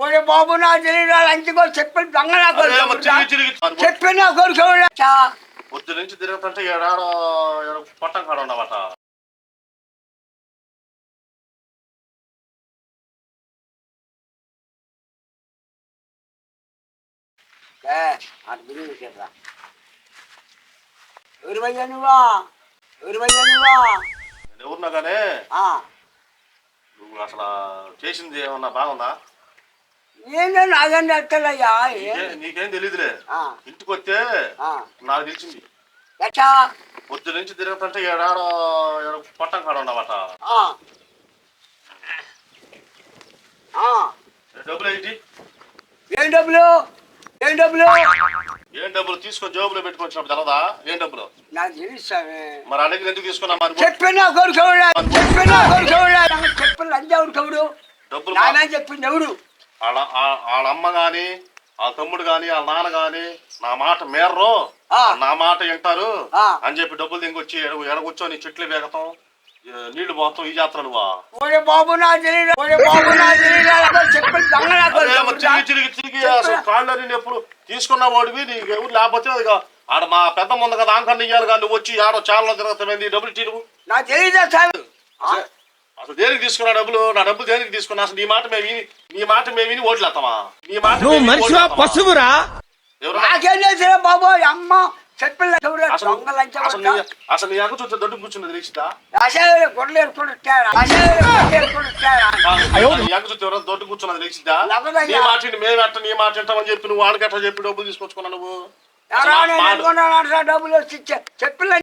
ఒరే బాబు నా తెలియదు అంచుకో చెప్పి దొంగ నా కొడుకు తిరిగి తిరిగి. మరి చెప్పి నా కొడుకు పొద్దు నుంచి తిరుగుతుంటే ఏడాడో ఏడో పట్టం కాడ ఉండవట ఏ, అటు తిరిగి చెప్పరా ఎవరు భయ్యా నువ్వా? ఎవరు భయ్యా నువ్వా? నేను ఎవరున్నా కానీ ఆ, నువ్వు అసలు చేసింది ఏమన్నా బాగుందా? ఏంటో నాగండి ఎత్తలయ్యా నీకే- తెలియదులే ఇంటికి వస్తే నాకు తెలిసింది. ఎట్టా? పొద్దు నుంచి తిరుగుతుంటే ఏడాడో ఏడో పట్టం కాడ ఉండవట. డబ్బులు ఏంటి? ఏం డబ్బులు? ఏం డబ్బులు? ఏం డబ్బులు? తీసుకొని జోబులో పెట్టుకొచ్చినప్పుడు తెలదా? ఏం డబ్బులు? నాకు తెలుస్తావే మరి అడిగి ఎందుకు తీసుకున్నా మరి? చెప్పిన కొడుకు చెప్పిన కొడుకు చెప్పిన లంజావుడు కవుడు డబ్బులు నాయన చెప్పింది ఎవడు? వాళ్ళ ఆ- వాళ్ళ అమ్మ గాని వాళ్ళ తమ్ముడు గాని వాళ్ళ నాన్న గాని నా మాట మేర్రో. నా మాట వింటారు. అని చెప్పి డబ్బులు దింగొచ్చి ఎడ- కూర్చొని చెట్లు వేగతాం నీళ్ళు పోతాం ఈ జాతర బాబు ఎప్పుడు తీసుకున్న వాడివి నీకు ఎవరు లేకపోతే ఆడ మా పెద్ద ముందు కదా ఆంకన్న ఇయ్యాలి కానీ నువ్వు వచ్చి ఆడ చాలా తిరుగుతామైంది డబ్బులు నువ్వు నాకు తెలియదా సార్. అసలు దేనికి తీసుకున్నా డబ్బులు? నా డబ్బులు దేనికి తీసుకున్నా? అసలు నీ మాట మేము నీ మాట మేము విని ఓట్లు వేస్తామా నీ మాట నువ్వు మనిషివా? పశువురా? ఎవరు? నాకేం చేసిరా బాబు అమ్మ చెప్పిన కవుడు అసలు నీ అక్క చూస్తే దొడ్డు కూర్చున్నది రీక్షిత గొడ్లు నీ అక్క చూస్తే ఎవరో దొడ్డు కూర్చున్నది రీక్షిత నవ్వదయ్యా. నీ మాట విని మేము ఎట్ట నీ మాట వింటామని చెప్పి నువ్వు చెప్పి డబ్బులు తీసుకొచ్చుకున్నా నువ్వు? డబ్బులు చెప్పిన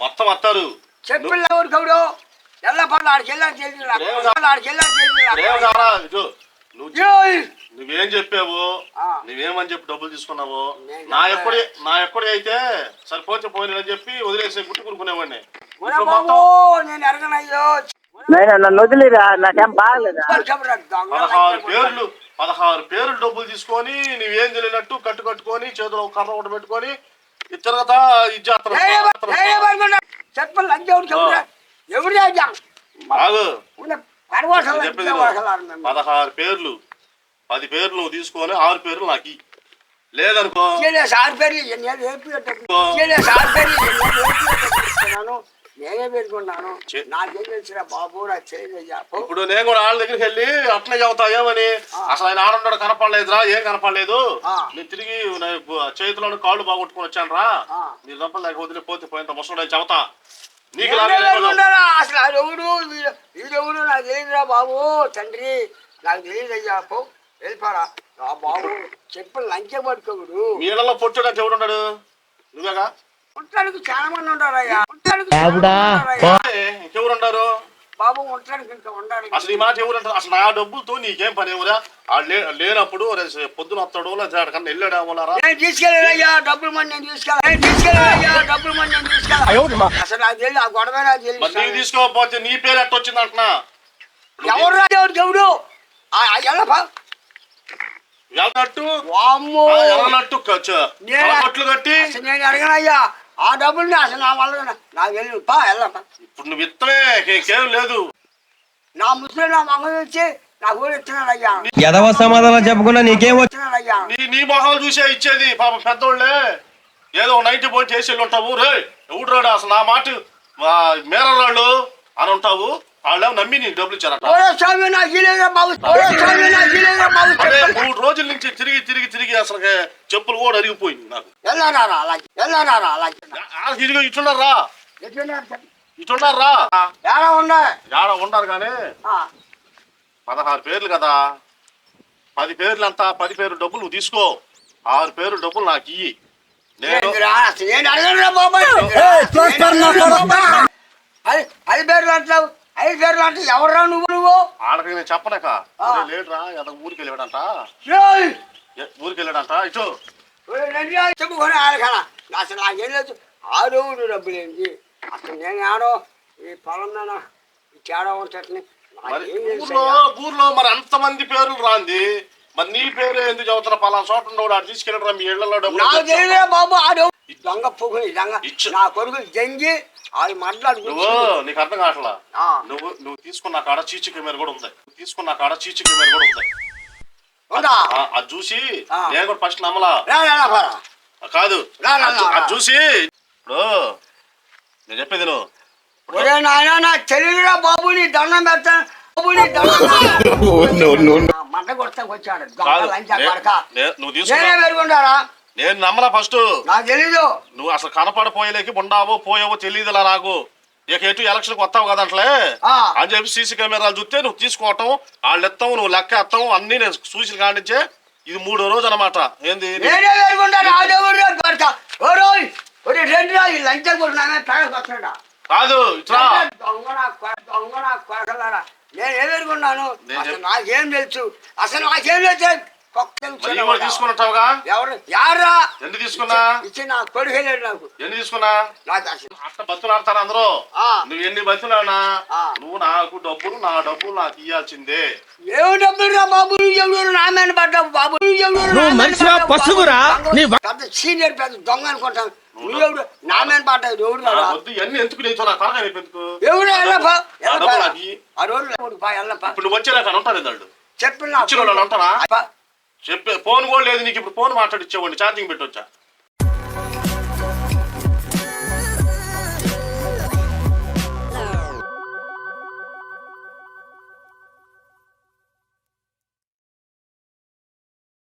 మొత్తం వస్తారు చెప్పిన ఎవరు ఆడికి తెలియదు ఆడికి తెలియదు నువ్వు చెప్పావు ఆ. నువ్వేమని చెప్పి డబ్బులు తీసుకున్నావు నేను నా. ఎక్కడి నా ఎక్కడి అయితే సరిపోతే పోయినని చెప్పి వదిలేసి గుట్టు కొనుక్కునేవాడిని ఒరే ఇప్పుడు బాబు మొత్తం నేను ఎరగనయ్యో నేను నన్ను వదిలేరా నాకేం బాగలేదా చెప్పరా దొంగ పదహారు పేర్లు పదహారు పేర్లు డబ్బులు తీసుకొని నువ్వేం తెలియనట్టు కట్టు కట్టుకొని చేతిలో ఒక కర్ర ఒకటి పెట్టుకొని ఈ తిరగతా ఇది చేస్తారు. చెప్పురా ఎవరు చేద్దాం? చెప్పేది విను. పదహారు పేర్లు. పది పేర్లు నువ్వు తీసుకొని ఆరు పేర్లు నాకు ఇయ్యి. లేదనుకో. సార్ పేర్లు సార్ నేనే పెట్టుకున్నాను. చే- నాకేం తెలిసిన బాబు నా చేయలేదు ఇప్పుడు నేను కూడా వాళ్ళ దగ్గరికి వెళ్ళి అట్లే చెబుతా ఏమని? అసలు ఆయన ఆడున్నాడు కనపడలేదురా? ఏం కనపడలేదు? ఆ. నేను తిరిగి నా చేతిలోని కాళ్ళు బాగొట్టుకుని వచ్చాను రా ఆ. నీ లోపల లేక వదిలిపోతే పోయినంత ముసడు అని చెబుతా. నీకు. అసలు అది ఎవడు? వీడు వీడెవడు నాకు తెలియదురా బాబు తండ్రి. నాకు తెలియదు అయ్యా పో వెళ్ళిపోరా. ఆ బాబు చెప్పిన లంచం పట్టుకోడు ఇళ్ళలో పొట్టుడానికి ఎవడు ఉన్నాడు నువ్వేగా? ఉంటానికి చాలా మంది ఉంటారు ఉంటారయ్యా. ఏ, ఇంకెవరు ఉండారు బాబు ఉంటానికి ఇంకా ఉండాలి. అసలు ఈ మాట ఎవరు అంటారు? అసలు నా డబ్బులతో నీకేం పని ఎవరా? లేనప్పుడు పొద్దున వస్తాడు కన్నా వెళ్ళాడా పోలారా నేను తీసుకెళ్ళాయ్యా డబ్బులు మని నేను తీసుకెళ్ళా. డబ్బులు మని నేను తీసుకెళ్ళా. అసలు నాకు తెలియదు ఆ గొడవ నాకు తెలియదు తీసుకోకపోతే నీ పేరు ఎట్ట వచ్చింది అంటున్నా? ఎవరు రాజు దేవుడు ఎల్లప వెళ్ళనట్టు? కట్టి? నేను అడగనయ్యా. ఆ డబ్బుల్ని అసలు నా వల్ల నా- నాకు వెళ్ళి పా వెళ్ళప ఇప్పుడు నువ్వు ఇత్తమే ఇంకేం లేదు. నా ముసలి నా మగ వచ్చి నా ఊరు ఎదవ సమాధానం చెప్పకుండా నీకేం వచ్చు ఇచ్చినాడయ్యా నీ నీ మొహాలు చూసే ఇచ్చేది పాప పెద్దోళ్ళే. ఏదో నైన్టీ పోయి చేసి వెళ్ళి ఉంటావు. రే ఎవడు రాడు అసలు నా మాట? మేరరాళ్ళు అని ఉంటావు. వాళ్ళేమో నమ్మి నీ డబ్బులు ఇచ్చారట మూడు రోజుల నుంచి తిరిగి తిరిగి తిరిగి అసలు చెప్పులు కూడా అరిగిపోయింది నాకు. ఇదిగో ఇట్టున్నారా ఇట్టున్నారా ఆడ ఉండరు కానీ? ఆ, పదహారు పేర్లు కదా. పది పేర్లు అంతా పది పేర్లు డబ్బులు నువ్వు తీసుకో. ఆరు పేర్లు డబ్బులు నాకు ఇయ్యి. నేను నేను ఐదు పేర్లు అంటావు ఐదు పేర్లు అంటే ఎవర్రా నువ్వు నువ్వు? ఆడకి నేను చెప్పలేక. లేడురా ఏదో ఊరికి వెళ్ళాడంట. ఊరికి వెళ్ళాడంట. ఇటు. చెప్పుకొని ఆడకల అసలు నాకేం లేదు. ఆరు డబ్బులు ఏంటి అసలు నేను ఆడో ఈ పొలం ఈ తేడా తెలుసు ఊర్లో? ఊర్లో మరి అంతమంది పేర్లు రాంది. మరి నీ పేరు ఎందుకు చదువుతున్నా పలానా చోట ఉండవు ఆడు తీసుకెళ్ళరా మీ ఇళ్ళలో డబ్బులు. బాబు ఆడు దొంగ పువ్వులు దొంగ ఇచ్చు. నా కొడుకులు జంగి వాళ్ళు మాట్లాడుకుంటూ నువ్వు నీకు అర్థం కావట్లా? ఆ. నువ్వు నువ్వు తీసుకున్న కాడ చీచి కెమెరా కూడా ఉంది. నువ్వు తీసుకున్న కాడ చీచి కెమెరా కూడా ఉంది. ఉందా? ఆ, అది చూసి ఆ. నేను కూడా ఫస్ట్ నమ్మలా. రా రా రా, రా. కాదు. రా, రా, అది చూ- రా. అది చూసి ఇప్పుడు నేను చెప్పేది నువ్వు ఒరే నాయన నాకు తెలియదురా బాబు నీ దండం పెడతాను బాబు నీ దండం మంట వచ్చాడు. దొంగ కాదు లంచా నే- కొడక నే- నువ్వు నేనే తీసుకున్నా పెరుగుంటారా నేను నమ్మలా ఫస్ట్. నాకు తెలీదు. నువ్వు అసలు కనపడిపోయేలేకి ఉండావో పోయావో తెలియదులా నాకు. ఇక ఎటు ఎలక్షన్కి వస్తావు కదా అట్లే? ఆ. అని చెప్పి సీసీ కెమెరాలు చూస్తే నువ్వు తీసుకోవటం వాళ్ళు ఎత్తావు నువ్వు లెక్క ఎత్తావు అన్ని నేను చూసి కానించే ఇది మూడో రోజు అనమాట ఏంది కాదు ఇట్లా దొంగ నా కొ- దొంగ నా కొడకలారా. నేను ఏ పెరుగున్నాను నేను అసలు చెప్- నాకేం తెలుసు? అసలు నాకేం తెలుసు? తీసుకున్నట్టుగా ఎవరు యారా? ఎన్ని తీసుకున్నా? ఇచ్చి నా కొడుకు వెళ్ళాడు నాకు. ఎన్ని తీసుకున్నా? అట్ట బతులు ఆడతారు అందరూ. ఆ. నువ్వు ఎన్ని బతులానా ఆ. నువ్వు నాకు డబ్బులు నా డబ్బులు నాకు ఇయ్యాల్సిందే. ఏమి డబ్బులు రా బాబు? నువ్వు ఎవరు నా మీద పడ్డావు బాబు? ఎవరు నువ్వు పశువురా? నీ పెద్ద సీనియర్ పెద్ద దొంగ అనుకుంటావు నువ్వు ఎవడు నా మీద పడ్డావు ఎవడు నా రా? వద్దు ఇవన్నీ ఎందుకు నీతో నా తలకాయ నొప్పి ఎందుకు? ఎవడు ఎల్లపా నా డబ్బులు నాకు ఇయ్యి. ఆ రోజు బా ఎల్లపా ఇప్పుడు ఉంటారు చెప్పిన ఉంటారా? చెప్పే ఫోన్ కూడా లేదు నీకు ఇప్పుడు ఫోన్ మాట్లాడిచ్చేవాడిని ఛార్జింగ్ పెట్టొచ్చా?